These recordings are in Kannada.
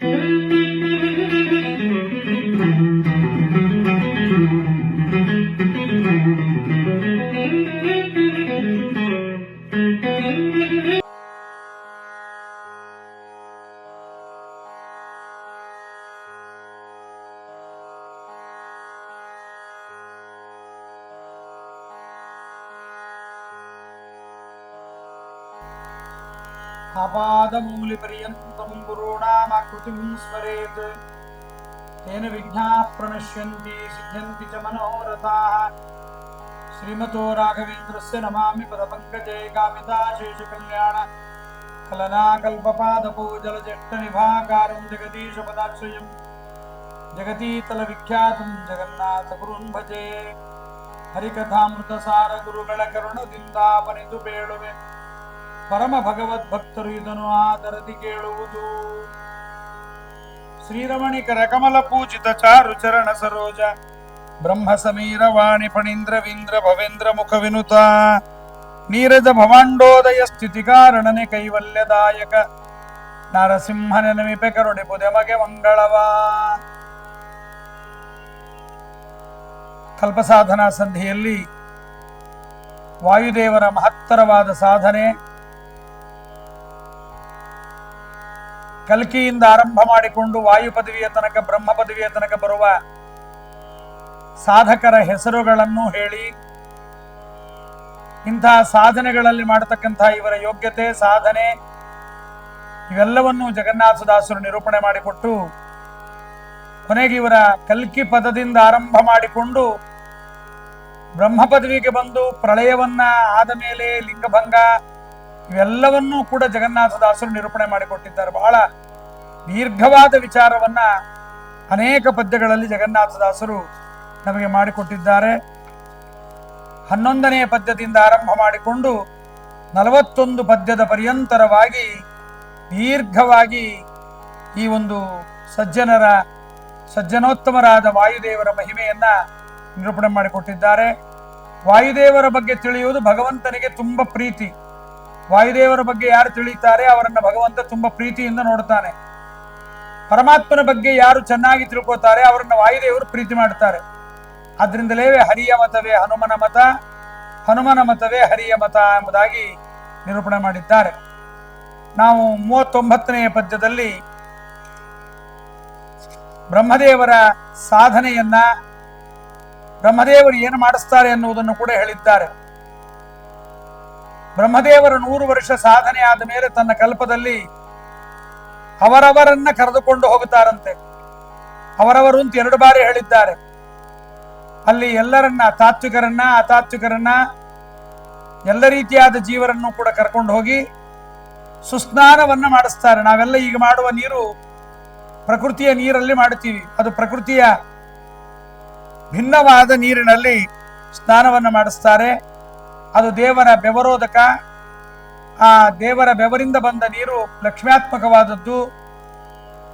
Mm-hmm. स्मरेत् तेन विघ्नाः प्रणश्यन्ति सिद्ध्यन्ति च मनोरथाः श्रीमतो राघवेन्द्रस्य नमामि पदपङ्कजे कामिताशेषकल्याण कलनाकल्पपादपूजलज्येष्ठनिभाकारं जगदीशपदाश्रयम् ಜಗತೀತಲವಿಖ್ಯಾತಂ ಜಗನ್ನಾಥ ಗುರುನ್ ಭಜೆ ಹರಿಕಥಾಮೃತಸಾರ ಗುರುಗಳ ಕರುಣದಿಂದಾಪನಿತು ಬೇಳುವೆ ಪರಮ ಭಗವದ್ಭಕ್ತರು ಇದನ್ನು ಆದರದಿ ಕೇಳುವುದು ಶ್ರೀರಮಣಿಕರ ಕಮಲ ಪೂಜಿತ ಚಾರು ಚರಣ ಸರೋಜ. ಬ್ರಹ್ಮ ಸಮೀರ ವಾಣಿ ಫಣೀಂದ್ರ ವೀಂದ್ರ ಭವೇಂದ್ರ ಮುಖ ವಿನುತ. ನೀರಜ ಭವಾಂಡೋದಯ ಸ್ಥಿತಿ ಕಾರಣನೆ ಕೈವಲ್ಯದಾಯಕ. ನರಸಿಂಹನ ನಮಿಪೆ ಕರುಣೆ ಪುದೆಮಗೆ ಮಂಗಳವಾ. ಕಲ್ಪಸಾಧನಾ ಸಂಧಿಯಲ್ಲಿ ವಾಯುದೇವರ ಮಹತ್ತರವಾದ ಸಾಧನೆ. ಕಲ್ಕಿಯಿಂದ ಆರಂಭ ಮಾಡಿಕೊಂಡು ವಾಯು ಪದವಿಯ ತನಕ, ಬ್ರಹ್ಮ ಪದವಿಯ ತನಕ ಬರುವ ಸಾಧಕರ ಹೆಸರುಗಳನ್ನು ಹೇಳಿ ಇಂತಹ ಸಾಧನೆಗಳಲ್ಲಿ ಮಾಡತಕ್ಕಂತಹ ಇವರ ಯೋಗ್ಯತೆ, ಸಾಧನೆ, ಇವೆಲ್ಲವನ್ನು ಜಗನ್ನಾಥದಾಸರು ನಿರೂಪಣೆ ಮಾಡಿಕೊಟ್ಟು, ಕೊನೆಗೆ ಇವರ ಕಲ್ಕಿ ಪದದಿಂದ ಆರಂಭ ಮಾಡಿಕೊಂಡು, ಬ್ರಹ್ಮ ಪದವಿಗೆ ಬಂದು ಪ್ರಳಯವನ್ನ ಆದ ಮೇಲೆ ಲಿಂಗಭಂಗ ಇವೆಲ್ಲವನ್ನೂ ಕೂಡ ಜಗನ್ನಾಥದಾಸರು ನಿರೂಪಣೆ ಮಾಡಿಕೊಟ್ಟಿದ್ದಾರೆ. ಬಹಳ ದೀರ್ಘವಾದ ವಿಚಾರವನ್ನ ಅನೇಕ ಪದ್ಯಗಳಲ್ಲಿ ಜಗನ್ನಾಥದಾಸರು ನಮಗೆ ಮಾಡಿಕೊಟ್ಟಿದ್ದಾರೆ. ಹನ್ನೊಂದನೆಯ ಪದ್ಯದಿಂದ ಆರಂಭ ಮಾಡಿಕೊಂಡು ನಲವತ್ತೊಂದು ಪದ್ಯದ ಪರ್ಯಂತರವಾಗಿ ದೀರ್ಘವಾಗಿ ಈ ಒಂದು ಸಜ್ಜನರ, ಸಜ್ಜನೋತ್ತಮರಾದ ವಾಯುದೇವರ ಮಹಿಮೆಯನ್ನ ನಿರೂಪಣೆ ಮಾಡಿಕೊಟ್ಟಿದ್ದಾರೆ. ವಾಯುದೇವರ ಬಗ್ಗೆ ತಿಳಿಯುವುದು ಭಗವಂತನಿಗೆ ತುಂಬ ಪ್ರೀತಿ. ವಾಯುದೇವರ ಬಗ್ಗೆ ಯಾರು ತಿಳಿಯುತ್ತಾರೆ, ಅವರನ್ನ ಭಗವಂತ ತುಂಬಾ ಪ್ರೀತಿಯಿಂದ ನೋಡುತ್ತಾನೆ. ಪರಮಾತ್ಮನ ಬಗ್ಗೆ ಯಾರು ಚೆನ್ನಾಗಿ ತಿಳ್ಕೊತಾರೆ ಅವರನ್ನ ವಾಯುದೇವರು ಪ್ರೀತಿ ಮಾಡುತ್ತಾರೆ ಅದರಿಂದಲೇ ಹರಿಯ ಮತವೇ ಹನುಮನ ಮತ, ಹನುಮನ ಮತವೇ ಹರಿಯ ಮತ ಎಂಬುದಾಗಿ ನಿರೂಪಣೆ ಮಾಡಿದ್ದಾರೆ. ನಾವು ಮೂವತ್ತೊಂಬತ್ತನೆಯ ಪದ್ಯದಲ್ಲಿ ಬ್ರಹ್ಮದೇವರ ಸಾಧನೆಯನ್ನ ಬ್ರಹ್ಮದೇವರು ಏನು ಮಾಡಿಸ್ತಾರೆ ಎನ್ನುವುದನ್ನು ಕೂಡ ಹೇಳಿದ್ದಾರೆ. ಬ್ರಹ್ಮದೇವರ ನೂರು ವರ್ಷ ಸಾಧನೆ ಆದ ಮೇಲೆ ತನ್ನ ಕಲ್ಪದಲ್ಲಿ ಅವರವರನ್ನ ಕರೆದುಕೊಂಡು ಹೋಗುತ್ತಾರಂತೆ. ಅವರವರು ಅಂತ ಎರಡು ಬಾರಿ ಹೇಳಿದ್ದಾರೆ. ಅಲ್ಲಿ ಎಲ್ಲರನ್ನ, ತಾತ್ವಿಕರನ್ನ, ಅತಾತ್ವಿಕರನ್ನ, ಎಲ್ಲ ರೀತಿಯಾದ ಜೀವರನ್ನು ಕೂಡ ಕರ್ಕೊಂಡು ಹೋಗಿ ಸುಸ್ನಾನವನ್ನ ಮಾಡಿಸ್ತಾರೆ. ನಾವೆಲ್ಲ ಈಗ ಮಾಡುವ ನೀರು ಪ್ರಕೃತಿಯ ನೀರಲ್ಲಿ ಮಾಡುತ್ತೀವಿ. ಅದು ಪ್ರಕೃತಿಯ ಭಿನ್ನವಾದ ನೀರಿನಲ್ಲಿ ಸ್ನಾನವನ್ನು ಮಾಡಿಸ್ತಾರೆ. ಅದು ದೇವರ ಬೆವರೋದಕ. ಆ ದೇವರ ಬೆವರಿಂದ ಬಂದ ನೀರು ಲಕ್ಷ್ಮ್ಯಾತ್ಮಕವಾದದ್ದು.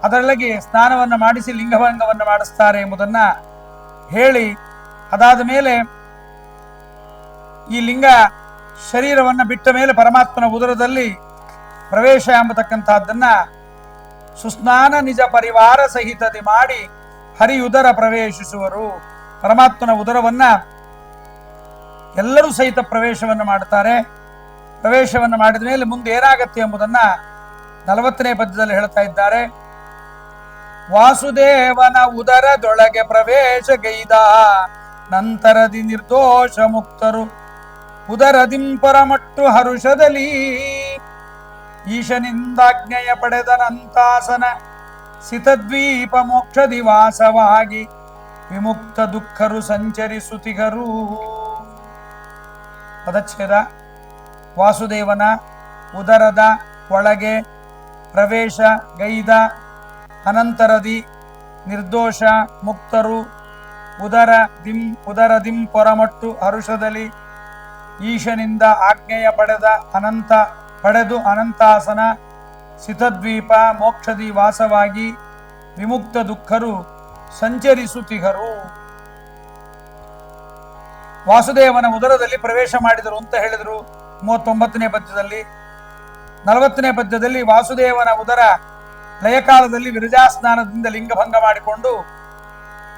ಅದರೊಳಗೆ ಸ್ನಾನವನ್ನು ಮಾಡಿಸಿ ಲಿಂಗಭಂಗವನ್ನು ಮಾಡಿಸ್ತಾರೆ ಎಂಬುದನ್ನ ಹೇಳಿ, ಅದಾದ ಮೇಲೆ ಈ ಲಿಂಗ ಶರೀರವನ್ನು ಬಿಟ್ಟ ಮೇಲೆ ಪರಮಾತ್ಮನ ಉದರದಲ್ಲಿ ಪ್ರವೇಶ ಎಂಬತಕ್ಕಂತಹದ್ದನ್ನ ಸುಸ್ನಾನ ನಿಜ ಪರಿವಾರ ಸಹಿತದಿ ಮಾಡಿ ಹರಿಯುದರ ಪ್ರವೇಶಿಸುವರು. ಪರಮಾತ್ಮನ ಉದರವನ್ನ ಎಲ್ಲರೂ ಸಹಿತ ಪ್ರವೇಶವನ್ನು ಮಾಡುತ್ತಾರೆ. ಪ್ರವೇಶವನ್ನು ಮಾಡಿದ ಮೇಲೆ ಮುಂದೆ ಏನಾಗತ್ತೆ ಎಂಬುದನ್ನ ನಲವತ್ತನೇ ಪದ್ಯದಲ್ಲಿ ಹೇಳ್ತಾ ಇದ್ದಾರೆ. ವಾಸುದೇವನ ಉದರದೊಳಗೆ ಪ್ರವೇಶಗೈದ ನಂತರದಿ ನಿರ್ದೋಷ ಮುಕ್ತರು. ಉದರದಿಂಪರಮಟ್ಟು ಹರುಷದಲ್ಲಿ ಈಶನಿಂದಾಜ್ಞೆಯ ಪಡೆದ ನಂತಾಸನ, ಸಿತದ್ವೀಪ ಮೋಕ್ಷ ದಿವಾಸವಾಗಿ, ವಿಮುಕ್ತ ದುಃಖರು ಸಂಚರಿಸುತಿಗರು ಪದಚ್ಛೇದ ವಾಸುದೇವನ ಉದರದ ಒಳಗೆ ಪ್ರವೇಶ ಗೈದ ಅನಂತರದಿ ನಿರ್ದೋಷ ಮುಕ್ತರು ಉದರ ದಿಂ ಉದರದಿಂ ಪೊರಮಟ್ಟು ಹರುಷದಲ್ಲಿ ಈಶನಿಂದ ಆಜ್ಞೆಯ ಪಡೆದ ಅನಂತ ಪಡೆದು ಅನಂತಾಸನ ಸಿತದ್ವೀಪ ಮೋಕ್ಷದಿ ವಾಸವಾಗಿ ವಿಮುಕ್ತ ದುಃಖರು ಸಂಚರಿಸುತ್ತಿಗರು ವಾಸುದೇವನ ಉದರದಲ್ಲಿ ಪ್ರವೇಶ ಮಾಡಿದರು ಅಂತ ಹೇಳಿದರು. ಮೂವತ್ತೊಂಬತ್ತನೇ ಪದ್ಯದಲ್ಲಿ. ನಲವತ್ತನೇ ಪದ್ಯದಲ್ಲಿ ವಾಸುದೇವನ ಉದರ ಲಯಕಾಲದಲ್ಲಿ ವಿರಜಾ ಸ್ನಾನದಿಂದ ಲಿಂಗಭಂಗ ಮಾಡಿಕೊಂಡು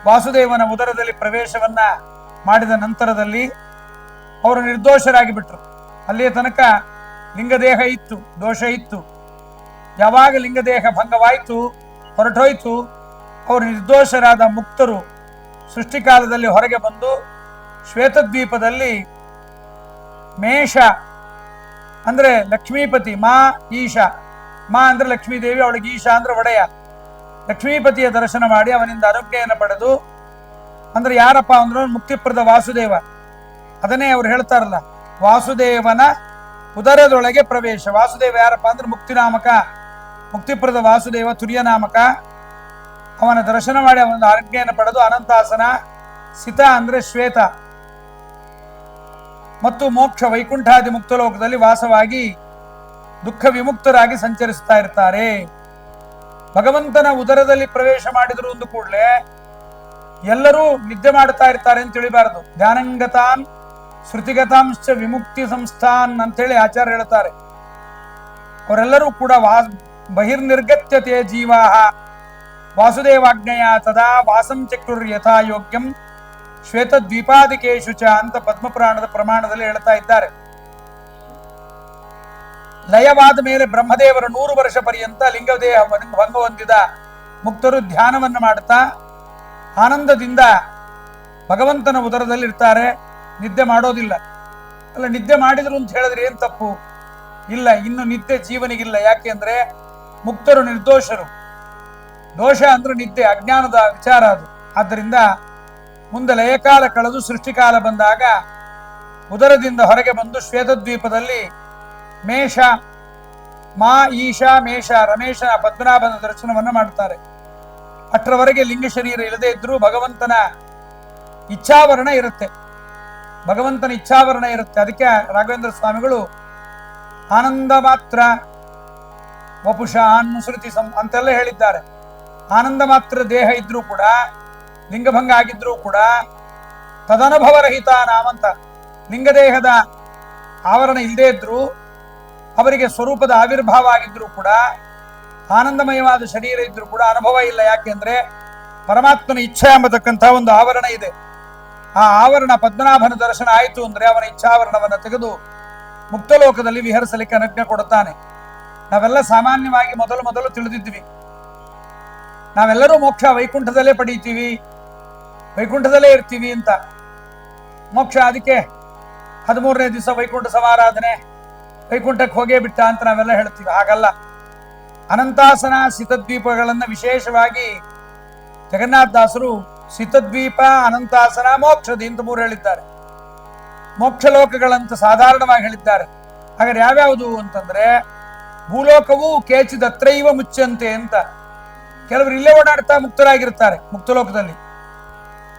ವಾಸುದೇವನ ಉದರದಲ್ಲಿ ಪ್ರವೇಶವನ್ನ ಮಾಡಿದ ನಂತರದಲ್ಲಿ ಅವರು ನಿರ್ದೋಷರಾಗಿ ಬಿಟ್ರು. ಅಲ್ಲಿಯ ತನಕ ಲಿಂಗದೇಹ ಇತ್ತು, ದೋಷ ಇತ್ತು. ಯಾವಾಗ ಲಿಂಗದೇಹ ಭಂಗವಾಯಿತು, ಹೊರಟೋಯ್ತು, ಅವರು ನಿರ್ದೋಷರಾದ ಮುಕ್ತರು ಸೃಷ್ಟಿಕಾಲದಲ್ಲಿ ಹೊರಗೆ ಬಂದು ಶ್ವೇತದ್ವೀಪದಲ್ಲಿ ಮೇಷ, ಅಂದ್ರೆ ಲಕ್ಷ್ಮೀಪತಿ, ಮಾ ಈಶ. ಮಾ ಅಂದ್ರೆ ಲಕ್ಷ್ಮೀದೇವಿ, ಅವಳಿಗೆ ಈಶಾ ಅಂದ್ರೆ ಒಡೆಯ. ಲಕ್ಷ್ಮೀಪತಿಯ ದರ್ಶನ ಮಾಡಿ ಅವನಿಂದ ಆರೋಗ್ಯವನ್ನು ಪಡೆದು, ಅಂದ್ರೆ ಯಾರಪ್ಪ ಅಂದ್ರೆ ಮುಕ್ತಿಪ್ರದ ವಾಸುದೇವ. ಅದನ್ನೇ ಅವ್ರು ಹೇಳ್ತಾರಲ್ಲ, ವಾಸುದೇವನ ಉದರದೊಳಗೆ ಪ್ರವೇಶ. ವಾಸುದೇವ ಯಾರಪ್ಪ ಅಂದ್ರೆ ಮುಕ್ತಿನಾಮಕ. ಮುಕ್ತಿಪ್ರದ ವಾಸುದೇವ ತುರ್ಯ ನಾಮಕ ಅವನ ದರ್ಶನ ಮಾಡಿ ಅವನ ಆಜ್ಞೆಯನ್ನು ಪಡೆದು ಅನಂತಾಸನ, ಸಿತ ಅಂದ್ರೆ ಶ್ವೇತ. ಮತ್ತು ಮೋಕ್ಷ ವೈಕುಂಠಾದಿ ಮುಕ್ತ ಲೋಕದಲ್ಲಿ ವಾಸವಾಗಿ ದುಃಖ ವಿಮುಕ್ತರಾಗಿ ಸಂಚರಿಸ್ತಾ ಇರ್ತಾರೆ. ಭಗವಂತನ ಉದರದಲ್ಲಿ ಪ್ರವೇಶ ಮಾಡಿದ್ರು ಒಂದು ಕೂಡಲೇ ಎಲ್ಲರೂ ನಿದ್ದೆ ಮಾಡ್ತಾ ಇರ್ತಾರೆ ಅಂತ ತಿಳಿಬಾರದು. ಧ್ಯಾನಂಗತಾನ್ ಶ್ರುತಿಗತಾಂಶ ವಿಮುಕ್ತಿ ಸಂಸ್ಥಾನ್ ಅಂತೇಳಿ ಆಚಾರ್ಯ ಹೇಳ್ತಾರೆ. ಅವರೆಲ್ಲರೂ ಕೂಡ ವಾ ಬಹಿರ್ನಿರ್ಗತ್ಯತೆ ಜೀವಾಹ. ವಾಸುದೇವಾಜ್ಞೆಯ ತದಾ ವಾಸಂ ಚಕ್ರುರ್ ಯಥಾ ಯೋಗ್ಯಂ ಶ್ವೇತದ್ವೀಪಾದಿಕೇಶು ಚ ಅಂತ ಪದ್ಮಪುರಾಣದ ಪ್ರಮಾಣದಲ್ಲಿ ಹೇಳ್ತಾ ಇದ್ದಾರೆ. ಲಯವಾದ ಮೇಲೆ ಬ್ರಹ್ಮದೇವರು ನೂರು ವರ್ಷ ಪರ್ಯಂತ ಲಿಂಗದೇಹ ಭಂಗ ಹೊಂದಿದ ಮುಕ್ತರು ಧ್ಯಾನವನ್ನು ಮಾಡುತ್ತಾ ಆನಂದದಿಂದ ಭಗವಂತನ ಉದರದಲ್ಲಿ ಇರ್ತಾರೆ ನಿದ್ದೆ ಮಾಡೋದಿಲ್ಲ. ಅಲ್ಲ, ನಿದ್ದೆ ಮಾಡಿದ್ರು ಅಂತ ಹೇಳಿದ್ರೆ ಏನ್ ತಪ್ಪು? ಇಲ್ಲ, ಇನ್ನು ನಿದ್ದೆ ಜೀವನಿಗಿಲ್ಲ. ಯಾಕೆ ಅಂದ್ರೆ ಮುಕ್ತರು ನಿರ್ದೋಷರು. ದೋಷ ಅಂದ್ರೆ ನಿದ್ದೆ, ಅಜ್ಞಾನದ ವಿಚಾರ ಅದು. ಆದ್ದರಿಂದ ಮುಂದೆ ಲಯಕಾಲ ಕಳೆದು ಸೃಷ್ಟಿಕಾಲ ಬಂದಾಗ ಉದರದಿಂದ ಹೊರಗೆ ಬಂದು ಶ್ವೇತದ್ವೀಪದಲ್ಲಿ ಮೇಷ, ಮಾ, ಈಶಾ, ಮೇಷ, ರಮೇಶ ಪದ್ಮನಾಭನ ದರ್ಶನವನ್ನು ಮಾಡುತ್ತಾರೆ. ಅಷ್ಟರವರೆಗೆ ಲಿಂಗ ಶರೀರ ಇಲ್ಲದೆ ಇದ್ರೂ ಭಗವಂತನ ಇಚ್ಛಾವರಣ ಇರುತ್ತೆ. ಭಗವಂತನ ಇಚ್ಛಾವರಣ ಇರುತ್ತೆ. ಅದಕ್ಕೆ ರಾಘವೇಂದ್ರ ಸ್ವಾಮಿಗಳು ಆನಂದ ಮಾತ್ರ, ವಪುಷ ಅನುಸೃತಿ ಸಂ ಅಂತೆಲ್ಲ ಹೇಳಿದ್ದಾರೆ. ಆನಂದ ಮಾತ್ರ ದೇಹ ಇದ್ರೂ ಕೂಡ ಲಿಂಗಭಂಗ ಆಗಿದ್ರೂ ಕೂಡ ತದನುಭವರಹಿತ ನಾಮಂತ ಲಿಂಗದೇಹದ ಆವರಣ ಇಲ್ಲದೇ ಇದ್ರೂ, ಅವರಿಗೆ ಸ್ವರೂಪದ ಆವಿರ್ಭಾವ ಆಗಿದ್ರೂ ಕೂಡ, ಆನಂದಮಯವಾದ ಶರೀರ ಇದ್ರೂ ಕೂಡ ಅನುಭವ ಇಲ್ಲ. ಯಾಕೆಂದ್ರೆ ಪರಮಾತ್ಮನ ಇಚ್ಛೆ ಎಂಬತಕ್ಕಂಥ ಒಂದು ಆವರಣ ಇದೆ. ಆ ಆವರಣ ಪದ್ಮನಾಭನ ದರ್ಶನ ಆಯಿತು ಅಂದ್ರೆ ಅವನ ಇಚ್ಛಾವರಣವನ್ನು ತೆಗೆದು ಮುಕ್ತಲೋಕದಲ್ಲಿ ವಿಹರಿಸಲಿಕ್ಕೆ ಅನುಜ್ಞೆ ಕೊಡುತ್ತಾನೆ. ನಾವೆಲ್ಲ ಸಾಮಾನ್ಯವಾಗಿ ಮೊದಲು ಮೊದಲು ತಿಳಿದಿದ್ವಿ ನಾವೆಲ್ಲರೂ ಮೋಕ್ಷ ವೈಕುಂಠದಲ್ಲೇ ಪಡೀತೀವಿ. ವೈಕುಂಠದಲ್ಲೇ ಇರ್ತೀವಿ ಅಂತ. ಮೋಕ್ಷ ಅದಕ್ಕೆ ಹದಿಮೂರನೇ ದಿವಸ ವೈಕುಂಠ ಸಮಾರಾಧನೆ. ವೈಕುಂಠಕ್ಕೆ ಹೋಗೇ ಬಿಟ್ಟ ಅಂತ ನಾವೆಲ್ಲ ಹೇಳ್ತೀವಿ. ಹಾಗಲ್ಲ. ಅನಂತಾಸನ ಸಿತದ್ವೀಪಗಳನ್ನ ವಿಶೇಷವಾಗಿ ಜಗನ್ನಾಥದಾಸರು ಸಿತದ್ವೀಪ, ಅನಂತಾಸನ, ಮೋಕ್ಷದಿ ಅಂತ ಮೂರು ಹೇಳಿದ್ದಾರೆ. ಮೋಕ್ಷ ಲೋಕಗಳಂತ ಸಾಧಾರಣವಾಗಿ ಹೇಳಿದ್ದಾರೆ. ಹಾಗಾದ್ರೆ ಯಾವ್ಯಾವುದು ಅಂತಂದ್ರೆ ಭೂಲೋಕವು ಕೇಚಿದತ್ರೈವ ಮುಚ್ಚಂತೆ ಅಂತ. ಕೆಲವರು ಇಲ್ಲೇ ಓಡಾಡ್ತಾ ಮುಕ್ತರಾಗಿರ್ತಾರೆ ಮುಕ್ತಲೋಕದಲ್ಲಿ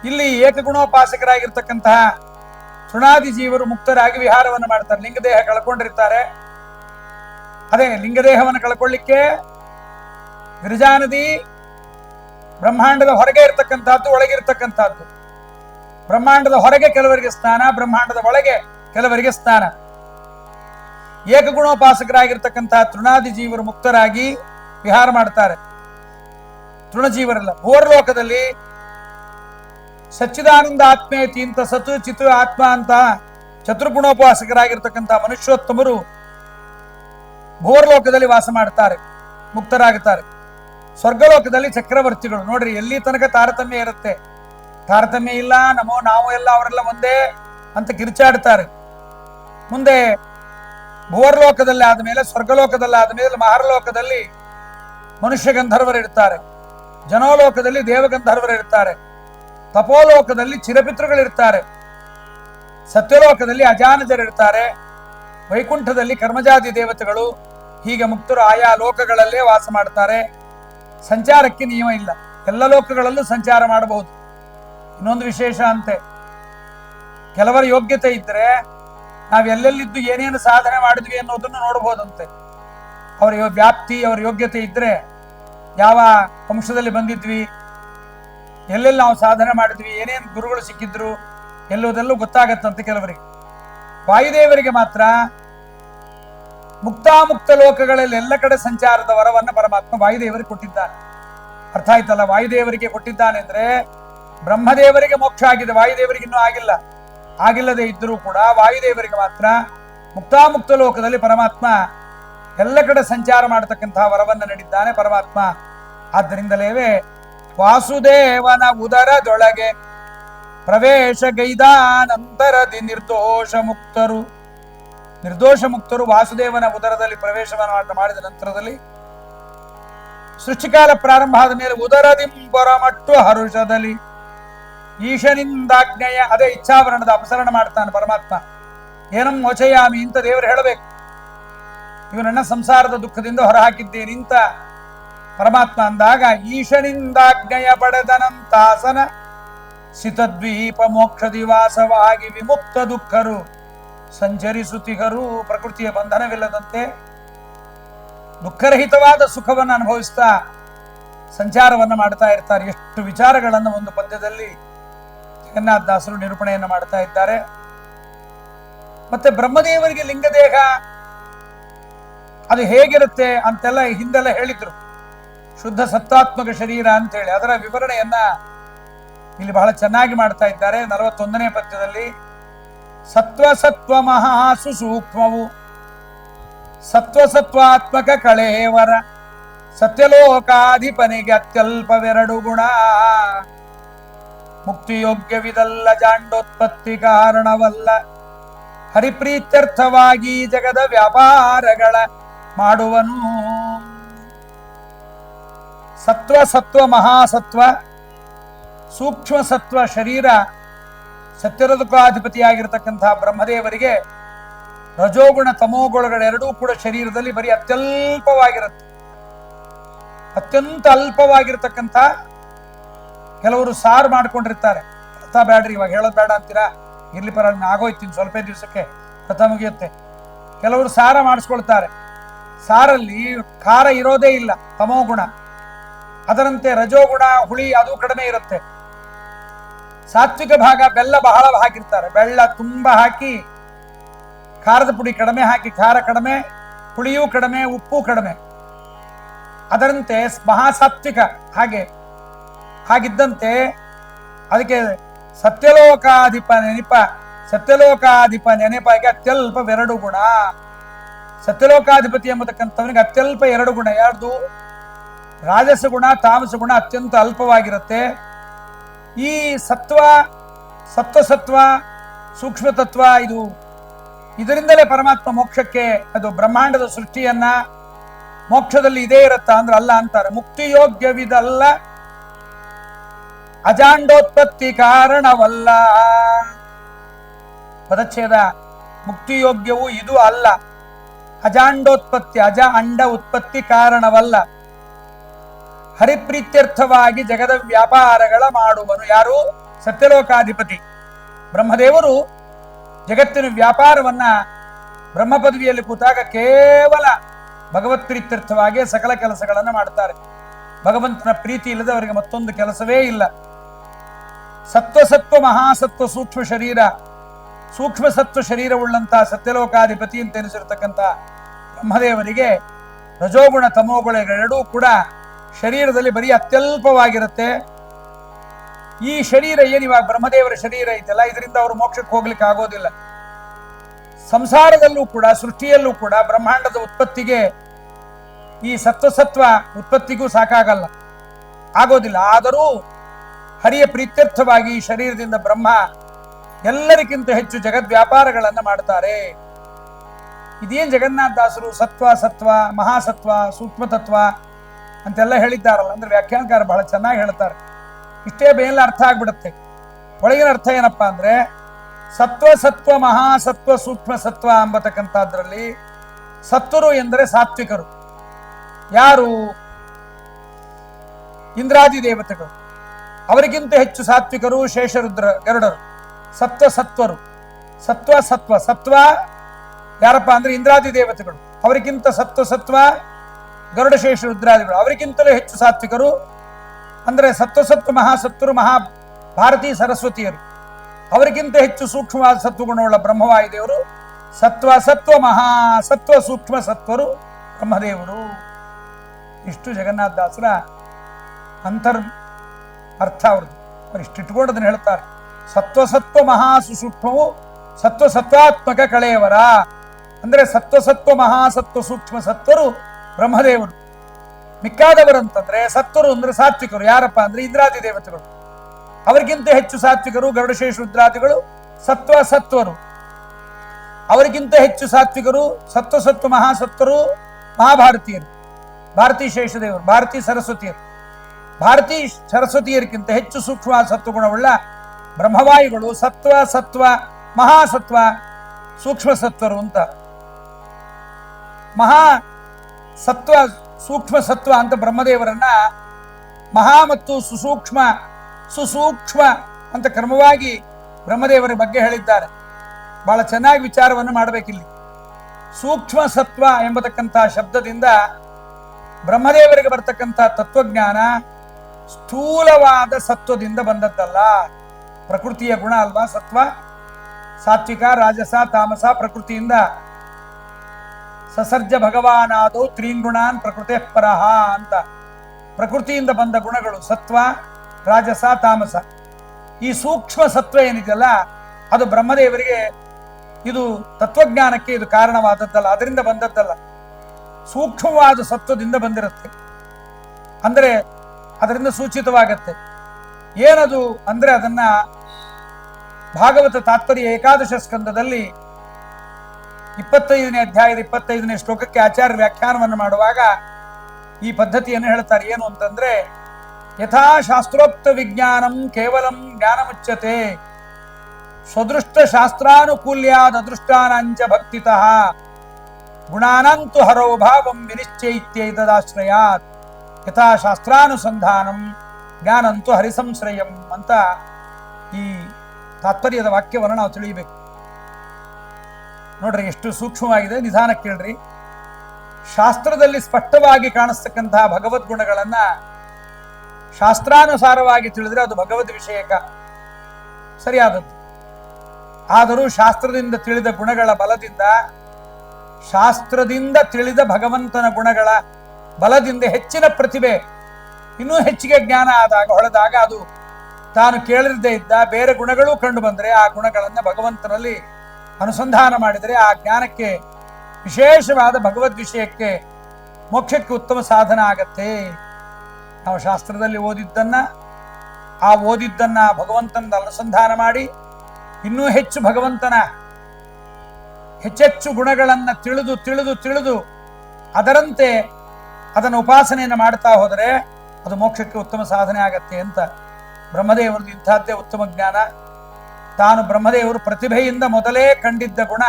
ಇಲ್ಲಿ ಏಕಗುಣೋಪಾಸಕರಾಗಿರ್ತಕ್ಕಂತಹ ತೃಣಾದಿ ಜೀವರು ಮುಕ್ತರಾಗಿ ವಿಹಾರವನ್ನು ಮಾಡ್ತಾರೆ. ಲಿಂಗದೇಹ ಕಳ್ಕೊಂಡಿರ್ತಾರೆ. ಅದೇ ಲಿಂಗದೇಹವನ್ನು ಕಳ್ಕೊಳ್ಳಿಕ್ಕೆ ಗಿರಿಜಾ ನದಿ ಬ್ರಹ್ಮಾಂಡದ ಹೊರಗೆ ಇರ್ತಕ್ಕಂಥದ್ದು, ಒಳಗಿರ್ತಕ್ಕಂಥದ್ದು. ಬ್ರಹ್ಮಾಂಡದ ಹೊರಗೆ ಕೆಲವರಿಗೆ ಸ್ನಾನ, ಬ್ರಹ್ಮಾಂಡದ ಒಳಗೆ ಕೆಲವರಿಗೆ ಸ್ನಾನ. ಏಕಗುಣೋಪಾಸಕರಾಗಿರ್ತಕ್ಕಂತಹ ತೃಣಾದಿ ಜೀವರು ಮುಕ್ತರಾಗಿ ವಿಹಾರ ಮಾಡ್ತಾರೆ. ತೃಣಜೀವರಲ್ಲ ಭೂರ್ಲೋಕದಲ್ಲಿ ಸಚ್ಚಿದಾನಂದ ಆತ್ಮೇತಿ ಇಂಥ ಸತು ಚಿತು ಆತ್ಮ ಅಂತ ಚತುರ್ಗುಣೋಪಾಸಕರಾಗಿರ್ತಕ್ಕಂಥ ಮನುಷ್ಯೋತ್ತಮರು ಭೂರ್ಲೋಕದಲ್ಲಿ ವಾಸ ಮಾಡ್ತಾರೆ, ಮುಕ್ತರಾಗುತ್ತಾರೆ. ಸ್ವರ್ಗಲೋಕದಲ್ಲಿ ಚಕ್ರವರ್ತಿಗಳು. ನೋಡ್ರಿ, ಎಲ್ಲಿ ತನಕ ತಾರತಮ್ಯ ಇರುತ್ತೆ. ತಾರತಮ್ಯ ಇಲ್ಲ, ನಮೋ ನಾವು ಎಲ್ಲ ಅವರೆಲ್ಲ ಒಂದೇ ಅಂತ ಕಿರ್ಚಾಡ್ತಾರೆ. ಮುಂದೆ ಭೂರ್ಲೋಕದಲ್ಲಿ ಆದಮೇಲೆ ಸ್ವರ್ಗಲೋಕದಲ್ಲಿ ಆದಮೇಲೆ ಮಹಾರಲೋಕದಲ್ಲಿ ಮನುಷ್ಯ ಗಂಧರ್ವರು ಇರ್ತಾರೆ. ಜನೋಲೋಕದಲ್ಲಿ ದೇವಗಂಧರ್ವರು ಇರ್ತಾರೆ. ತಪೋಲೋಕದಲ್ಲಿ ಚಿರಪಿತೃಗಳಿರ್ತಾರೆ. ಸತ್ಯಲೋಕದಲ್ಲಿ ಅಜಾನಜರಿರ್ತಾರೆ. ವೈಕುಂಠದಲ್ಲಿ ಕರ್ಮಜಾತಿ ದೇವತೆಗಳು, ಹೀಗೆ ಮುಕ್ತರು ಆಯಾ ಲೋಕಗಳಲ್ಲೇ ವಾಸ ಮಾಡ್ತಾರೆ. ಸಂಚಾರಕ್ಕೆ ನಿಯಮ ಇಲ್ಲ. ಎಲ್ಲ ಲೋಕಗಳಲ್ಲೂ ಸಂಚಾರ ಮಾಡಬಹುದು. ಇನ್ನೊಂದು ವಿಶೇಷ ಅಂತೆ, ಕೆಲವರ ಯೋಗ್ಯತೆ ಇದ್ರೆ ನಾವೆಲ್ಲೆಲ್ಲಿದ್ದು ಏನೇನು ಸಾಧನೆ ಮಾಡಿದ್ವಿ ಅನ್ನೋದನ್ನು ನೋಡಬಹುದಂತೆ. ಅವರ ವ್ಯಾಪ್ತಿ, ಅವರ ಯೋಗ್ಯತೆ ಇದ್ರೆ ಯಾವ ವಂಶದಲ್ಲಿ ಬಂದಿದ್ವಿ ಎಲ್ಲೆಲ್ಲಿ ನಾವು ಸಾಧನೆ ಮಾಡಿದ್ವಿ, ಏನೇನು ಗುರುಗಳು ಸಿಕ್ಕಿದ್ರು, ಎಲ್ಲೋದೆಲ್ಲೂ ಗೊತ್ತಾಗತ್ತಂತೆ ಕೆಲವರಿಗೆ. ವಾಯುದೇವರಿಗೆ ಮಾತ್ರ ಮುಕ್ತಾಮುಕ್ತ ಲೋಕಗಳಲ್ಲಿ ಎಲ್ಲ ಕಡೆ ಸಂಚಾರದ ವರವನ್ನು ಪರಮಾತ್ಮ ವಾಯುದೇವರಿಗೆ ಕೊಟ್ಟಿದ್ದಾನೆ. ಅರ್ಥ ಆಯ್ತಲ್ಲ? ವಾಯುದೇವರಿಗೆ ಕೊಟ್ಟಿದ್ದಾನೆ ಅಂದ್ರೆ ಬ್ರಹ್ಮದೇವರಿಗೆ ಮೋಕ್ಷ ಆಗಿದೆ, ವಾಯುದೇವರಿಗೆ ಇನ್ನೂ ಆಗಿಲ್ಲ. ಆಗಿಲ್ಲದೆ ಇದ್ದರೂ ಕೂಡ ವಾಯುದೇವರಿಗೆ ಮಾತ್ರ ಮುಕ್ತಾಮುಕ್ತ ಲೋಕದಲ್ಲಿ ಪರಮಾತ್ಮ ಎಲ್ಲ ಕಡೆ ಸಂಚಾರ ಮಾಡತಕ್ಕಂತಹ ವರವನ್ನು ನೀಡಿದ್ದಾನೆ ಪರಮಾತ್ಮ. ಆದ್ದರಿಂದಲೇ ವಾಸುದೇವನ ಉದರದೊಳಗೆ ಪ್ರವೇಶ ಗೈದಾನಂತರದಿ ನಿರ್ದೋಷ ಮುಕ್ತರು ನಿರ್ದೋಷ ಮುಕ್ತರು ವಾಸುದೇವನ ಉದರದಲ್ಲಿ ಪ್ರವೇಶವನ್ನು ಮಾಡಿದ ನಂತರದಲ್ಲಿ ಸೃಷ್ಟಿಕಾಲ ಪ್ರಾರಂಭ ಆದ ಮೇಲೆ ಉದರದಿಂಬರಮಟ್ಟು ಹರುಷದಲ್ಲಿ ಈಶನಿಂದಾಜ್ಞೆಯ ಅದೇ ಇಚ್ಛಾವರಣದ ಅಪಸರಣ ಮಾಡ್ತಾನೆ ಪರಮಾತ್ಮ. ಏನಂ ವಚಯಾಮಿ ಇಂತ ದೇವರು ಹೇಳಬೇಕು. ಇವನನ್ನ ಸಂಸಾರದ ದುಃಖದಿಂದ ಹೊರಹಾಕಿದ್ದೇನೆ ಅಂತ ಪರಮಾತ್ಮ ಅಂದಾಗ ಈಶನಿಂದಾಜ್ಞೆಯ ಪಡೆದನಂತಾಸನ ಸಿತದ್ವೀಪ ಮೋಕ್ಷ ದಿವಾಸವಾಗಿ ವಿಮುಕ್ತ ದುಃಖರು, ಸಂಚರಿಸುತ್ತಿಗರು ಪ್ರಕೃತಿಯ ಬಂಧನವಿಲ್ಲದಂತೆ ದುಃಖರಹಿತವಾದ ಸುಖವನ್ನು ಅನುಭವಿಸ್ತಾ ಸಂಚಾರವನ್ನು ಮಾಡ್ತಾ ಇರ್ತಾರೆ. ಎಷ್ಟು ವಿಚಾರಗಳನ್ನು ಒಂದು ಪದ್ಯದಲ್ಲಿ ಜಗನ್ನಾಥ ದಾಸರು ನಿರೂಪಣೆಯನ್ನು ಮಾಡ್ತಾ ಇದ್ದಾರೆ. ಮತ್ತೆ ಬ್ರಹ್ಮದೇವರಿಗೆ ಲಿಂಗದೇಹ ಅದು ಹೇಗಿರುತ್ತೆ ಅಂತೆಲ್ಲ ಹಿಂದೆಲ್ಲ ಹೇಳಿದ್ರು. ಶುದ್ಧ ಸತ್ತಾತ್ಮಕ ಶರೀರ ಅಂತೇಳಿ ಅದರ ವಿವರಣೆಯನ್ನ ಇಲ್ಲಿ ಬಹಳ ಚೆನ್ನಾಗಿ ಮಾಡ್ತಾ ಇದ್ದಾರೆ. ನಲವತ್ತೊಂದನೇ ಪದ್ಯದಲ್ಲಿ ಸತ್ವ ಸತ್ವ ಮಹಾಸು ಸೂಕ್ಷ್ಮವು ಸತ್ವ ಸತ್ವಾತ್ಮಕ ಕಳೇವರ, ಸತ್ಯಲೋಕಾಧಿಪನಿಗೆ ಅತ್ಯಲ್ಪವೆರಡು ಗುಣ. ಮುಕ್ತಿಯೋಗ್ಯವಿದಲ್ಲ, ಜಾಂಡೋತ್ಪತ್ತಿ ಕಾರಣವಲ್ಲ. ಹರಿಪ್ರೀತ್ಯರ್ಥವಾಗಿ ಜಗದ ವ್ಯಾಪಾರಗಳ ಮಾಡುವನು. ಸತ್ವ ಸತ್ವ ಮಹಾಸತ್ವ ಸೂಕ್ಷ್ಮ ಸತ್ವ ಶರೀರ ಸತ್ಯರದುಕಾಧಿಪತಿಯಾಗಿರ್ತಕ್ಕಂತಹ ಬ್ರಹ್ಮದೇವರಿಗೆ ರಜೋಗುಣ ತಮೋಗುಣಗಳೆರಡೂ ಕೂಡ ಶರೀರದಲ್ಲಿ ಬರೀ ಅತ್ಯಲ್ಪವಾಗಿರುತ್ತೆ. ಅತ್ಯಂತ ಅಲ್ಪವಾಗಿರ್ತಕ್ಕಂಥ ಕೆಲವರು ಸಾರು ಮಾಡ್ಕೊಂಡಿರ್ತಾರೆ. ಅರ್ಥ ಬೇಡ್ರಿ ಇವಾಗ ಹೇಳೋದು ಬೇಡ ಅಂತೀರಾ? ಇರ್ಲಿ ಪರ ಆಗೋಯ್ತೀನಿ, ಸ್ವಲ್ಪ ದಿವಸಕ್ಕೆ ರಥ ಮುಗಿಯುತ್ತೆ. ಕೆಲವರು ಸಾರ ಮಾಡಿಸ್ಕೊಳ್ತಾರೆ. ಸಾರಲ್ಲಿ ಖಾರ ಇರೋದೇ ಇಲ್ಲ, ತಮೋಗುಣ. ಅದರಂತೆ ರಜೋಗುಣ ಹುಳಿ ಅದು ಕಡಿಮೆ ಇರುತ್ತೆ. ಸಾತ್ವಿಕ ಭಾಗ, ಬೆಲ್ಲ ಬಹಳ ಹಾಕಿರ್ತಾರೆ. ಬೆಲ್ಲ ತುಂಬಾ ಹಾಕಿ, ಖಾರದ ಪುಡಿ ಕಡಿಮೆ ಹಾಕಿ, ಖಾರ ಕಡಿಮೆ, ಹುಳಿಯೂ ಕಡಿಮೆ, ಉಪ್ಪು ಕಡಿಮೆ. ಅದರಂತೆ ಮಹಾಸಾತ್ವಿಕ ಹಾಗೆ ಹಾಗಿದ್ದಂತೆ ಅದಕ್ಕೆ ಸತ್ಯಲೋಕಾಧಿಪ ನೆನಪ, ಸತ್ಯಲೋಕಾಧಿಪ ನೆನಪಾಗಿ ಅತ್ಯಲ್ಪವೆರಡು ಗುಣ. ಸತ್ಯಲೋಕಾಧಿಪತಿ ಎಂಬತಕ್ಕಂಥವನಿಗೆ ಅತ್ಯಲ್ಪ ಎರಡು ಗುಣ ಯಾರ್ದು? ರಾಜಸ ಗುಣ, ತಾಮಸ ಗುಣ ಅತ್ಯಂತ ಅಲ್ಪವಾಗಿರುತ್ತೆ. ಈ ಸತ್ವ ಸತ್ವಸತ್ವ ಸೂಕ್ಷ್ಮ ತತ್ವ ಇದು ಇದರಿಂದಲೇ ಪರಮಾತ್ಮ ಮೋಕ್ಷಕ್ಕೆ ಅದು ಬ್ರಹ್ಮಾಂಡದ ಸೃಷ್ಟಿಯನ್ನ ಮೋಕ್ಷದಲ್ಲಿ ಇದೇ ಇರುತ್ತಾ ಅಂದ್ರೆ ಅಲ್ಲ ಅಂತಾರೆ. ಮುಕ್ತಿ ಯೋಗ್ಯವಿದಲ್ಲ ಅಜಾಂಡೋತ್ಪತ್ತಿ ಕಾರಣವಲ್ಲ. ಪದಚ್ಛೇದ, ಮುಕ್ತಿಯೋಗ್ಯವು ಇದು ಅಲ್ಲ. ಅಜಾಂಡೋತ್ಪತ್ತಿ, ಅಜ ಅಂಡ ಉತ್ಪತ್ತಿ ಕಾರಣವಲ್ಲ. ಹರಿಪ್ರೀತ್ಯರ್ಥವಾಗಿ ಜಗದ ವ್ಯಾಪಾರಗಳ ಮಾಡುವನು ಯಾರು? ಸತ್ಯಲೋಕಾಧಿಪತಿ. ಬ್ರಹ್ಮದೇವರು ಜಗತ್ತಿನ ವ್ಯಾಪಾರವನ್ನ ಬ್ರಹ್ಮ ಪದವಿಯಲ್ಲಿ ಕೂತಾಗ ಕೇವಲ ಭಗವತ್ ಪ್ರೀತ್ಯರ್ಥವಾಗಿ ಸಕಲ ಕೆಲಸಗಳನ್ನು ಮಾಡ್ತಾರೆ. ಭಗವಂತನ ಪ್ರೀತಿ ಇಲ್ಲದೆ ಅವರಿಗೆ ಮತ್ತೊಂದು ಕೆಲಸವೇ ಇಲ್ಲ. ಸತ್ವಸತ್ವ ಮಹಾಸತ್ವ ಸೂಕ್ಷ್ಮ ಶರೀರ. ಸೂಕ್ಷ್ಮ ಸತ್ವ ಶರೀರವುಳ್ಳಂತಹ ಸತ್ಯಲೋಕಾಧಿಪತಿ ಅಂತ ಎನಿಸಿರ್ತಕ್ಕಂಥ ಬ್ರಹ್ಮದೇವರಿಗೆ ರಜೋಗುಣ ತಮೋಗುಣಗಳೆರಡೂ ಕೂಡ ಶರೀರದಲ್ಲಿ ಬರೀ ಅತ್ಯಲ್ಪವಾಗಿರುತ್ತೆ. ಈ ಶರೀರ ಏನಿವಾಗ ಬ್ರಹ್ಮದೇವರ ಶರೀರ ಐತಲ್ಲ, ಇದರಿಂದ ಅವರು ಮೋಕ್ಷಕ್ಕೆ ಹೋಗ್ಲಿಕ್ಕೆ ಆಗೋದಿಲ್ಲ. ಸಂಸಾರದಲ್ಲೂ ಕೂಡ, ಸೃಷ್ಟಿಯಲ್ಲೂ ಕೂಡ ಬ್ರಹ್ಮಾಂಡದ ಉತ್ಪತ್ತಿಗೆ ಈ ಸತ್ವಸತ್ವ ಉತ್ಪತ್ತಿಗೂ ಸಾಕಾಗಲ್ಲ. ಆಗೋದಿಲ್ಲ. ಆದರೂ ಹರಿಯ ಪ್ರೀತ್ಯರ್ಥವಾಗಿ ಈ ಶರೀರದಿಂದ ಬ್ರಹ್ಮ ಎಲ್ಲರಿಗಿಂತ ಹೆಚ್ಚು ಜಗದ್ ವ್ಯಾಪಾರಗಳನ್ನು ಮಾಡ್ತಾರೆ. ಇದೇನ್ ಜಗನ್ನಾಥ ದಾಸರು? ಸತ್ವ ಸತ್ವ, ಮಹಾಸತ್ವ ಸೂಕ್ಷ್ಮ ತತ್ವ ಅಂತೆಲ್ಲ ಹೇಳಿದ್ದಾರಲ್ಲ, ಅಂದ್ರೆ ವ್ಯಾಖ್ಯಾನಕಾರ ಬಹಳ ಚೆನ್ನಾಗಿ ಹೇಳ್ತಾರೆ. ಇಷ್ಟೇ ಬೇಲೆ ಅರ್ಥ ಆಗ್ಬಿಡುತ್ತೆ. ಒಳಗಿನ ಅರ್ಥ ಏನಪ್ಪಾ ಅಂದ್ರೆ, ಸತ್ವ ಸತ್ವ ಮಹಾಸತ್ವ ಸೂಕ್ಷ್ಮ ಸತ್ವ ಅಂಬತಕ್ಕಂಥದ್ರಲ್ಲಿ ಸತ್ವರು ಎಂದರೆ ಸಾತ್ವಿಕರು. ಯಾರು? ಇಂದ್ರಾದಿ ದೇವತೆಗಳು. ಅವರಿಗಿಂತ ಹೆಚ್ಚು ಸಾತ್ವಿಕರು ಶೇಷರುದ್ರ ಗರುಡರು. ಸತ್ವ ಸತ್ವರು. ಸತ್ವ ಸತ್ವ. ಸತ್ವ ಯಾರಪ್ಪ ಅಂದ್ರೆ ಇಂದ್ರಾದಿ ದೇವತೆಗಳು. ಅವರಿಗಿಂತ ಸತ್ವ ಸತ್ವ ಗರುಡ ಶೇಷ ರುದ್ರಾದಿಗಳು. ಅವರಿಗಿಂತಲೂ ಹೆಚ್ಚು ಸಾತ್ವಿಕರು, ಅಂದರೆ ಸತ್ವಸತ್ವ ಮಹಾಸತ್ವರು, ಮಹಾ ಭಾರತೀ ಸರಸ್ವತಿಯರು. ಅವರಿಗಿಂತ ಹೆಚ್ಚು ಸೂಕ್ಷ್ಮವಾದ ಸತ್ವಗುಣವುಳ್ಳ ಬ್ರಹ್ಮವಾಯುದೇವರು, ಸತ್ವ ಸತ್ವ ಮಹಾ ಸತ್ವ ಸೂಕ್ಷ್ಮ ಸತ್ವರು ಬ್ರಹ್ಮದೇವರು. ಇಷ್ಟು ಜಗನ್ನಾಥದಾಸರ ಅಂತರ್ ಅರ್ಥ ಅವ್ರದ್ದು. ಅವ್ರು ಇಷ್ಟಿಟ್ಕೊಂಡು ಅದನ್ನು ಹೇಳ್ತಾರೆ. ಸತ್ವ ಸತ್ವ ಮಹಾ ಸುಸೂಕ್ಷ್ಮವು ಸತ್ವ ಸತ್ವಾತ್ಮಕ ಕಳೆಯವರ. ಅಂದ್ರೆ ಸತ್ವ ಸತ್ವ ಮಹಾ ಸತ್ವ ಸೂಕ್ಷ್ಮ ಸತ್ವರು ಬ್ರಹ್ಮದೇವರು. ಮಿಕ್ಕಾದವರಂತಂದ್ರೆ ಸತ್ವರು ಅಂದ್ರೆ ಸಾತ್ವಿಕರು. ಯಾರಪ್ಪ ಅಂದ್ರೆ ಇಂದ್ರಾದಿ ದೇವತೆಗಳು. ಅವರಿಗಿಂತ ಹೆಚ್ಚು ಸಾತ್ವಿಕರು ಗರುಡಶೇಷ ರುದ್ರಾದಿಗಳು ಸತ್ವ ಸತ್ವರು. ಅವರಿಗಿಂತ ಹೆಚ್ಚು ಸಾತ್ವಿಕರು ಸತ್ವ ಸತ್ವ ಮಹಾಸತ್ವರು ಮಹಾಭಾರತೀಯರು. ಭಾರತೀ ಶೇಷದೇವರು, ಭಾರತೀ ಸರಸ್ವತಿಯರು. ಭಾರತೀ ಸರಸ್ವತಿಯರಿಗಿಂತ ಹೆಚ್ಚು ಸೂಕ್ಷ್ಮ ಸತ್ವಗುಣವುಳ್ಳ ಬ್ರಹ್ಮವಾಯುಗಳು ಸತ್ವ ಸತ್ವ ಮಹಾಸತ್ವ ಸೂಕ್ಷ್ಮ ಸತ್ವರು ಅಂತ. ಮಹಾ ಸತ್ವ, ಸೂಕ್ಷ್ಮ ಸತ್ವ ಅಂತ ಬ್ರಹ್ಮದೇವರನ್ನ ಮಹಾ ಮತ್ತು ಸುಸೂಕ್ಷ್ಮ ಸುಸೂಕ್ಷ್ಮ ಅಂತ ಕ್ರಮವಾಗಿ ಬ್ರಹ್ಮದೇವರ ಬಗ್ಗೆ ಹೇಳಿದ್ದಾರೆ. ಬಹಳ ಚೆನ್ನಾಗಿ ವಿಚಾರವನ್ನು ಮಾಡಬೇಕಿಲ್ಲಿ. ಸೂಕ್ಷ್ಮ ಸತ್ವ ಎಂಬತಕ್ಕಂತಹ ಶಬ್ದದಿಂದ ಬ್ರಹ್ಮದೇವರಿಗೆ ಬರ್ತಕ್ಕಂಥ ತತ್ವಜ್ಞಾನ ಸ್ಥೂಲವಾದ ಸತ್ವದಿಂದ ಬಂದದ್ದಲ್ಲ. ಪ್ರಕೃತಿಯ ಗುಣ ಅಲ್ವಾ ಸತ್ವ? ಸಾತ್ವಿಕ, ರಾಜಸ, ತಾಮಸ ಪ್ರಕೃತಿಯಿಂದ ಸಸರ್ಜ ಭಗವಾನಾದೌ ತ್ರೀಂಗುಣಾನ್ ಪ್ರಕೃತಿ ಪರಹ ಅಂತ. ಪ್ರಕೃತಿಯಿಂದ ಬಂದ ಗುಣಗಳು ಸತ್ವ, ರಾಜಸ, ತಾಮಸ. ಈ ಸೂಕ್ಷ್ಮ ಸತ್ವ ಏನಿದೆಯಲ್ಲ, ಅದು ಬ್ರಹ್ಮದೇವರಿಗೆ ಇದು ತತ್ವಜ್ಞಾನಕ್ಕೆ ಇದು ಕಾರಣವಾದದ್ದಲ್ಲ, ಅದರಿಂದ ಬಂದದ್ದಲ್ಲ. ಸೂಕ್ಷ್ಮವಾದ ಸತ್ವದಿಂದ ಬಂದಿರುತ್ತೆ. ಅಂದ್ರೆ ಅದರಿಂದ ಸೂಚಿತವಾಗತ್ತೆ. ಏನದು ಅಂದ್ರೆ ಅದನ್ನ ಭಾಗವತ ತಾತ್ಪರ್ಯ ಏಕಾದಶ ಸ್ಕಂದದಲ್ಲಿ ಇಪ್ಪತ್ತೈದನೇ ಅಧ್ಯಾಯದ ಇಪ್ಪತ್ತೈದನೇ ಶ್ಲೋಕಕ್ಕೆ ಆಚಾರ್ಯ ವ್ಯಾಖ್ಯಾನವನ್ನು ಮಾಡುವಾಗ ಈ ಪದ್ಧತಿಯನ್ನು ಹೇಳ್ತಾರೆ. ಏನು ಅಂತಂದ್ರೆ, ಯಥಾ ಶಾಸ್ತ್ರೋಕ್ತ ವಿಜ್ಞಾನಂ ಕೇವಲಂ ಜ್ಞಾನಮುಚ್ಯತೆ ಸ್ವದೃಷ್ಟ ಶಾಸ್ತ್ರಾನುಕೂಲ್ಯಾದ ಅದೃಷ್ಟಾನಾಂಚ ಭಕ್ತಿತಃ, ಗುಣಾನಂತು ಹರೋ ಭಾವಂ ವಿನಿಶ್ಚಯಿತ್ಯೈತದಾಶ್ರಯಾತ್, ಯಥಾ ಶಾಸ್ತ್ರಾನುಸಂಧಾನಂ ಜ್ಞಾನಂತು ಹರಿಸಂಶ್ರಯಂ ಅಂತ ಈ ತಾತ್ಪರ್ಯದ ವಾಕ್ಯವನ್ನು ನಾವು ತಿಳಿಯಬೇಕು. ನೋಡ್ರಿ ಎಷ್ಟು ಸೂಕ್ಷ್ಮವಾಗಿದೆ, ನಿಧಾನ ಕೇಳ್ರಿ. ಶಾಸ್ತ್ರದಲ್ಲಿ ಸ್ಪಷ್ಟವಾಗಿ ಕಾಣಿಸ್ತಕ್ಕಂತಹ ಭಗವದ್ಗುಣಗಳನ್ನ ಶಾಸ್ತ್ರಾನುಸಾರವಾಗಿ ತಿಳಿದ್ರೆ ಅದು ಭಗವದ್ ವಿಷಯಕ ಸರಿಯಾದದ್ದು. ಆದರೂ ಶಾಸ್ತ್ರದಿಂದ ತಿಳಿದ ಗುಣಗಳ ಬಲದಿಂದ, ಶಾಸ್ತ್ರದಿಂದ ತಿಳಿದ ಭಗವಂತನ ಗುಣಗಳ ಬಲದಿಂದ ಹೆಚ್ಚಿನ ಪ್ರತಿಭೆ, ಇನ್ನೂ ಹೆಚ್ಚಿಗೆ ಜ್ಞಾನ ಆದಾಗ, ಹೊಳೆದಾಗ ಅದು ತಾನು ಕೇಳಿರದೇ ಇದ್ದ ಬೇರೆ ಗುಣಗಳು ಕಂಡು ಬಂದರೆ ಆ ಗುಣಗಳನ್ನು ಭಗವಂತನಲ್ಲಿ ಅನುಸಂಧಾನ ಮಾಡಿದರೆ ಆ ಜ್ಞಾನಕ್ಕೆ, ವಿಶೇಷವಾದ ಭಗವದ್ ವಿಷಯಕ್ಕೆ ಮೋಕ್ಷಕ್ಕೆ ಉತ್ತಮ ಸಾಧನ ಆಗತ್ತೆ. ನಾವು ಶಾಸ್ತ್ರದಲ್ಲಿ ಓದಿದ್ದನ್ನ, ಆ ಓದಿದ್ದನ್ನ ಭಗವಂತನ ಅನುಸಂಧಾನ ಮಾಡಿ, ಇನ್ನೂ ಹೆಚ್ಚು ಭಗವಂತನ ಹೆಚ್ಚೆಚ್ಚು ಗುಣಗಳನ್ನು ತಿಳಿದು ತಿಳಿದು ತಿಳಿದು ಅದರಂತೆ ಅದನ್ನು ಉಪಾಸನೆಯನ್ನು ಮಾಡ್ತಾ ಹೋದರೆ ಅದು ಮೋಕ್ಷಕ್ಕೆ ಉತ್ತಮ ಸಾಧನೆ ಆಗತ್ತೆ ಅಂತ ಬ್ರಹ್ಮದೇವರದ್ದು ಇಂಥದ್ದೇ ಉತ್ತಮ ಜ್ಞಾನ. ತಾನು ಬ್ರಹ್ಮದೇವರು ಪ್ರತಿಭೆಯಿಂದ ಮೊದಲೇ ಕಂಡಿದ್ದ ಗುಣ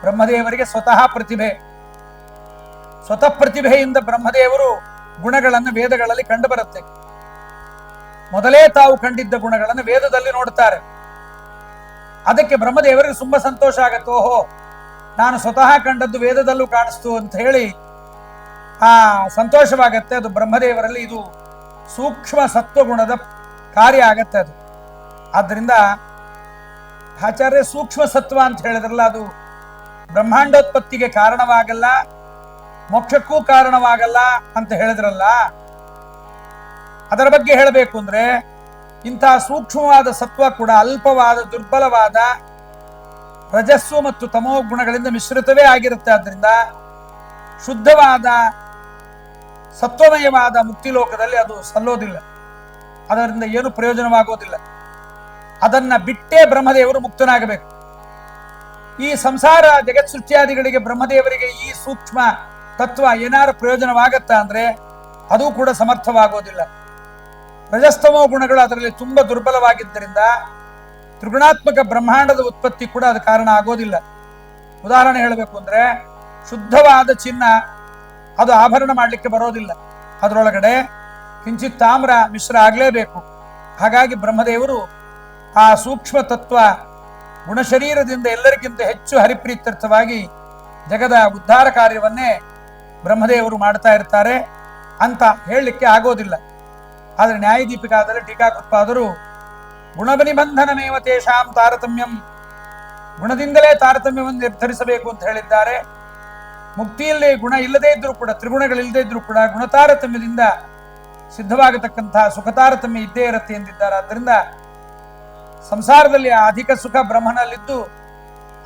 ಬ್ರಹ್ಮದೇವರಿಗೆ ಸ್ವತಃ ಪ್ರತಿಭೆ. ಸ್ವತಃ ಪ್ರತಿಭೆಯಿಂದ ಬ್ರಹ್ಮದೇವರು ಗುಣಗಳನ್ನು ವೇದಗಳಲ್ಲಿ ಕಂಡು ಬರುತ್ತೆ ಮೊದಲೇ ತಾವು ಕಂಡಿದ್ದ ಗುಣಗಳನ್ನು ವೇದದಲ್ಲಿ ನೋಡ್ತಾರೆ. ಅದಕ್ಕೆ ಬ್ರಹ್ಮದೇವರಿಗೆ ತುಂಬಾ ಸಂತೋಷ ಆಗತ್ತೆ. ಓಹೋ, ನಾನು ಸ್ವತಃ ಕಂಡದ್ದು ವೇದದಲ್ಲೂ ಕಾಣಿಸ್ತು ಅಂತ ಹೇಳಿ ಆ ಸಂತೋಷವಾಗತ್ತೆ. ಅದು ಬ್ರಹ್ಮದೇವರಲ್ಲಿ ಇದು ಸೂಕ್ಷ್ಮ ಸತ್ವಗುಣದ ಕಾರ್ಯ ಆಗತ್ತೆ ಅದು. ಆದ್ದರಿಂದ ಆಚಾರ್ಯ ಸೂಕ್ಷ್ಮ ಸತ್ವ ಅಂತ ಹೇಳಿದ್ರಲ್ಲ ಅದು ಬ್ರಹ್ಮಾಂಡೋತ್ಪತ್ತಿಗೆ ಕಾರಣವಾಗಲ್ಲ, ಮೋಕ್ಷಕ್ಕೂ ಕಾರಣವಾಗಲ್ಲ ಅಂತ ಹೇಳಿದ್ರಲ್ಲ, ಅದರ ಬಗ್ಗೆ ಹೇಳಬೇಕು ಅಂದ್ರೆ ಇಂತಹ ಸೂಕ್ಷ್ಮವಾದ ಸತ್ವ ಕೂಡ ಅಲ್ಪವಾದ, ದುರ್ಬಲವಾದ, ರಜಸ್ಸು ಮತ್ತು ತಮೋ ಗುಣಗಳಿಂದ ಮಿಶ್ರಿತವೇ ಆಗಿರುತ್ತೆ. ಆದ್ರಿಂದ ಶುದ್ಧವಾದ, ಸತ್ವಮಯವಾದ ಮುಕ್ತಿ ಲೋಕದಲ್ಲಿ ಅದು ಸಲ್ಲೋದಿಲ್ಲ. ಅದರಿಂದ ಏನು ಪ್ರಯೋಜನವಾಗೋದಿಲ್ಲ. ಅದನ್ನ ಬಿಟ್ಟೇ ಬ್ರಹ್ಮದೇವರು ಮುಕ್ತನಾಗಬೇಕು. ಈ ಸಂಸಾರ ಜಗತ್ ಸೃಷ್ಟಿಯಾದಿಗಳಿಗೆ ಬ್ರಹ್ಮದೇವರಿಗೆ ಈ ಸೂಕ್ಷ್ಮ ತತ್ವ ಏನಾರು ಪ್ರಯೋಜನವಾಗತ್ತಾ ಅಂದ್ರೆ ಅದು ಕೂಡ ಸಮರ್ಥವಾಗೋದಿಲ್ಲ. ರಜಸ್ತಮೋ ಗುಣಗಳು ಅದರಲ್ಲಿ ತುಂಬಾ ದುರ್ಬಲವಾಗಿದ್ದರಿಂದ ತ್ರಿಗುಣಾತ್ಮಕ ಬ್ರಹ್ಮಾಂಡದ ಉತ್ಪತ್ತಿ ಕೂಡ ಅದು ಕಾರಣ ಆಗೋದಿಲ್ಲ. ಉದಾಹರಣೆ ಹೇಳಬೇಕು ಅಂದ್ರೆ ಶುದ್ಧವಾದ ಚಿನ್ನ ಅದು ಆಭರಣ ಮಾಡಲಿಕ್ಕೆ ಬರೋದಿಲ್ಲ. ಅದರೊಳಗಡೆ ಕಿಂಚಿತ್ ತಾಮ್ರ ಮಿಶ್ರ ಆಗಲೇಬೇಕು. ಹಾಗಾಗಿ ಬ್ರಹ್ಮದೇವರು ಆ ಸೂಕ್ಷ್ಮ ತತ್ವ ಗುಣಶರೀರದಿಂದ ಎಲ್ಲರಿಗಿಂತ ಹೆಚ್ಚು ಹರಿಪ್ರೀತ್ಯರ್ಥವಾಗಿ ಜಗದ ಉದ್ಧಾರ ಕಾರ್ಯವನ್ನೇ ಬ್ರಹ್ಮದೇವರು ಮಾಡ್ತಾ ಇರ್ತಾರೆ ಅಂತ ಹೇಳಲಿಕ್ಕೆ ಆಗೋದಿಲ್ಲ. ಆದರೆ ನ್ಯಾಯದೀಪಿಕಾದಲ್ಲಿ ಟೀಕಾಕೃತ್ಪಾದರು, ಗುಣಬನಿಬಂಧನಮೇವ ತೇಷಾಂ ತಾರತಮ್ಯಂ, ಗುಣದಿಂದಲೇ ತಾರತಮ್ಯವನ್ನು ನಿರ್ಧರಿಸಬೇಕು ಅಂತ ಹೇಳಿದ್ದಾರೆ. ಮುಕ್ತಿಯಲ್ಲಿ ಗುಣ ಇಲ್ಲದೇ ಇದ್ರೂ ಕೂಡ ತ್ರಿಗುಣಗಳಿಲ್ಲದೆ ಇದ್ರೂ ಕೂಡ ಗುಣತಾರತಮ್ಯದಿಂದ ಸಿದ್ಧವಾಗತಕ್ಕಂತಹ ಸುಖ ತಾರತಮ್ಯ ಇದ್ದೇ ಇರುತ್ತೆ ಎಂದಿದ್ದಾರೆ. ಆದ್ದರಿಂದ ಸಂಸಾರದಲ್ಲಿ ಅಧಿಕ ಸುಖ ಬ್ರಹ್ಮನಲ್ಲಿದ್ದು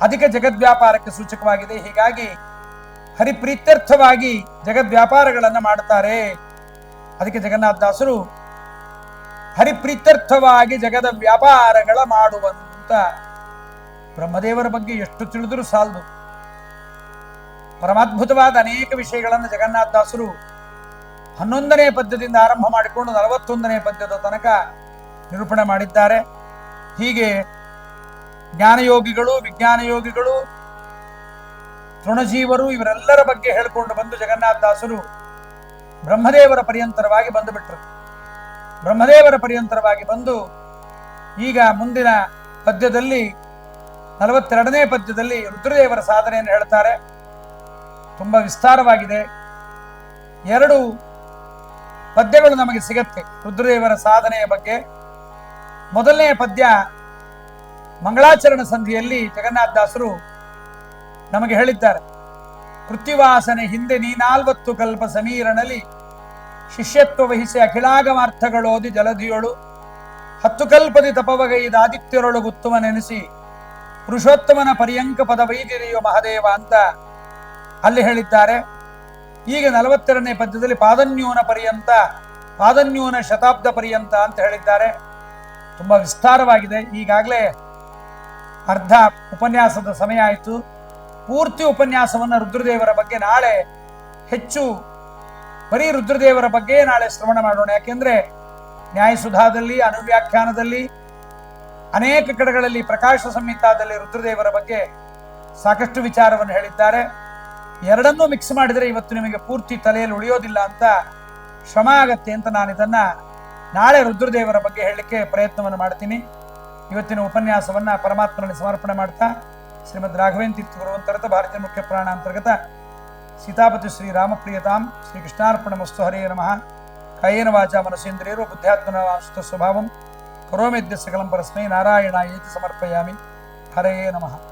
ಅಧಿಕ ಜಗದ್ವ್ಯಾಪಾರಕ್ಕೆ ಸೂಚಕವಾಗಿದೆ. ಹೀಗಾಗಿ ಹರಿಪ್ರೀತ್ಯರ್ಥವಾಗಿ ಜಗದ್ವ್ಯಾಪಾರಗಳನ್ನು ಮಾಡುತ್ತಾರೆ. ಅದಕ್ಕೆ ಜಗನ್ನಾಥದಾಸರು ಹರಿಪ್ರೀತ್ಯರ್ಥವಾಗಿ ಜಗದ ವ್ಯಾಪಾರಗಳ ಮಾಡುವಂತ ಬ್ರಹ್ಮದೇವರ ಬಗ್ಗೆ ಎಷ್ಟು ತಿಳಿದರೂ ಸಾಲದು. ಪರಮಾದ್ಭುತವಾದ ಅನೇಕ ವಿಷಯಗಳನ್ನು ಜಗನ್ನಾಥದಾಸರು ಹನ್ನೊಂದನೇ ಪದ್ಯದಿಂದ ಆರಂಭ ಮಾಡಿಕೊಂಡು ನಲವತ್ತೊಂದನೇ ಪದ್ಯದ ತನಕ ನಿರೂಪಣೆ ಮಾಡಿದ್ದಾರೆ. ಹೀಗೆ ಜ್ಞಾನಯೋಗಿಗಳು ವಿಜ್ಞಾನ ಯೋಗಿಗಳು ತೃಣಜೀವರು ಇವರೆಲ್ಲರ ಬಗ್ಗೆ ಹೇಳಿಕೊಂಡು ಬಂದು ಜಗನ್ನಾಥದಾಸರು ಬ್ರಹ್ಮದೇವರ ಪರ್ಯಂತರವಾಗಿ ಬಂದು ಬಿಟ್ರು ಬ್ರಹ್ಮದೇವರ ಪರ್ಯಂತರವಾಗಿ ಬಂದು ಈಗ ಮುಂದಿನ ಪದ್ಯದಲ್ಲಿ, ನಲವತ್ತೆರಡನೇ ಪದ್ಯದಲ್ಲಿ ರುದ್ರದೇವರ ಸಾಧನೆಯನ್ನು ಹೇಳ್ತಾರೆ. ತುಂಬಾ ವಿಸ್ತಾರವಾಗಿದೆ. ಎರಡು ಪದ್ಯಗಳು ನಮಗೆ ಸಿಗತ್ತೆ ರುದ್ರದೇವರ ಸಾಧನೆಯ ಬಗ್ಗೆ. ಮೊದಲನೆಯ ಪದ್ಯ ಮಂಗಳಾಚರಣ ಸಂಧಿಯಲ್ಲಿ ಜಗನ್ನಾಥದಾಸರು ನಮಗೆ ಹೇಳಿದ್ದಾರೆ. ಕೃತಿವಾಸನೆ ಹಿಂದೆ ನೀನಾಲ್ವತ್ತು ಕಲ್ಪ ಸಮೀರಣಲಿ ಶಿಷ್ಯತ್ವ ವಹಿಸಿ ಅಖಿಲಾಗಮಾರ್ಥಗಳೋದಿ ಜಲಧಿಯೊಳು ಹತ್ತು ಕಲ್ಪದಿ ತಪವಗೈದ ಆದಿತ್ಯರೊಳಗುತ್ತುವ ನೆನೆಸಿ ಪುರುಷೋತ್ತಮನ ಪರ್ಯಂಕ ಪದವೈದಿರಿಯೋ ಮಹದೇವ ಅಂತ ಅಲ್ಲಿ ಹೇಳಿದ್ದಾರೆ. ಈಗ ನಲವತ್ತೆರಡನೇ ಪದ್ಯದಲ್ಲಿ ಪಾದನ್ಯೂನ ಪರ್ಯಂತ, ಪಾದನ್ಯೂನ ಶತಾಬ್ದ ಪರ್ಯಂತ ಅಂತ ಹೇಳಿದ್ದಾರೆ. ತುಂಬಾ ವಿಸ್ತಾರವಾಗಿದೆ. ಈಗಾಗಲೇ ಅರ್ಧ ಉಪನ್ಯಾಸದ ಸಮಯ ಆಯಿತು. ಪೂರ್ತಿ ಉಪನ್ಯಾಸವನ್ನು ರುದ್ರದೇವರ ಬಗ್ಗೆ ನಾಳೆ ಹೆಚ್ಚು ಬರೀ ರುದ್ರದೇವರ ಬಗ್ಗೆ ನಾಳೆ ಶ್ರವಣ ಮಾಡೋಣ. ಯಾಕೆಂದ್ರೆ ನ್ಯಾಯಸುಧಾದಲ್ಲಿ, ಅನುವ್ಯಾಖ್ಯಾನದಲ್ಲಿ, ಅನೇಕ ಕಡೆಗಳಲ್ಲಿ ಪ್ರಕಾಶ ಸಂಹಿತಾದಲ್ಲಿ ರುದ್ರದೇವರ ಬಗ್ಗೆ ಸಾಕಷ್ಟು ವಿಚಾರವನ್ನು ಹೇಳಿದ್ದಾರೆ. ಎರಡನ್ನೂ ಮಿಕ್ಸ್ ಮಾಡಿದರೆ ಇವತ್ತು ನಿಮಗೆ ಪೂರ್ತಿ ತಲೆಯಲ್ಲಿ ಉಳಿಯೋದಿಲ್ಲ ಅಂತ ಶ್ರಮ ಆಗತ್ತೆ ಅಂತ ನಾನು ಇದನ್ನ ನಾಳೆ ರುದ್ರದೇವರ ಬಗ್ಗೆ ಹೇಳಲಿಕ್ಕೆ ಪ್ರಯತ್ನವನ್ನು ಮಾಡ್ತೀನಿ. ಇವತ್ತಿನ ಉಪನ್ಯಾಸವನ್ನು ಪರಮಾತ್ಮನಲ್ಲಿ ಸಮರ್ಪಣೆ ಮಾಡ್ತಾ ಶ್ರೀಮದ್ ರಾಘವೇಂದ್ರ ತೀರ್ಥ ಗುರುವಂತರತ ಭಾರತೀಯ ಮುಖ್ಯ ಪ್ರಾಣ ಅಂತರ್ಗತ ಸೀತಾಪತಿ ಶ್ರೀ ರಾಮಪ್ರಿಯತಾಂ ಶ್ರೀ ಕೃಷ್ಣಾರ್ಪಣ ಮಸ್ತು ಹರೇ ನಮಃ. ಕಾಯೇನ ವಾಚ ಮನಸೇಂದ್ರಿಯರು ಬುದ್ಧಾತ್ಮನ ವಾಂಶುತ ಸ್ವಭಾವಂ. ಕರೋಮೇದ್ಯ ಸಕಲಂ ಪರಸ್ಮೈ ನಾರಾಯಣ ಏತಿ ಸಮರ್ಪಯಾಮಿ. ಹರೇ ನಮಃ.